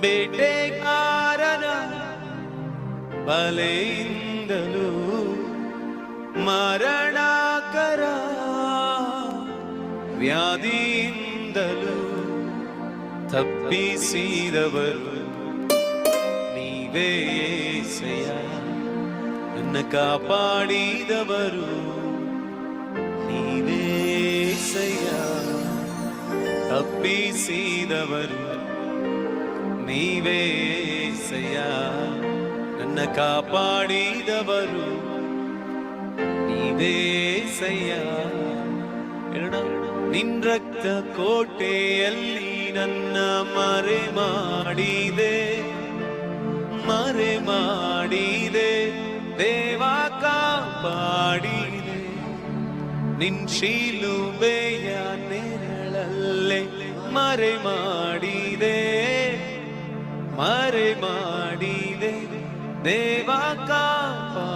ಬೇಟೆಗಾರನ ಬಲೆಯಿಂದಲೂ ಮರಣಕರ ವ್ಯಾಧಿಯಿಂದಲೂ ತಪ್ಪಿಸಿದವರು. ನೀವೇ ಸಯ ನನ್ನ ಕಾಪಾಡಿದವರು. ನೀವೇ ಸಯ ತಪ್ಪಿಸಿದವರು. ನೀವೇ ಏಸಯ್ಯ ನನ್ನ ಕಾಪಾಡಿದವರು ನೀವೇ ಏಸಯ್ಯ ನಿನ್ ರಕ್ತ ಕೋಟೆಯಲ್ಲಿ ನನ್ನ ಮರೆ ಮಾಡಿದೆ ಮರೆ ಮಾಡಿದೆ, ದೇವ ಕಾಪಾಡಿದೆ. ನಿನ್ ಶೀಲುಬೆಯ ನೆರಳಲ್ಲೇ ಮರೆ ಮಾಡಿದೆ. மறை மாடிலே தேவா காப்பா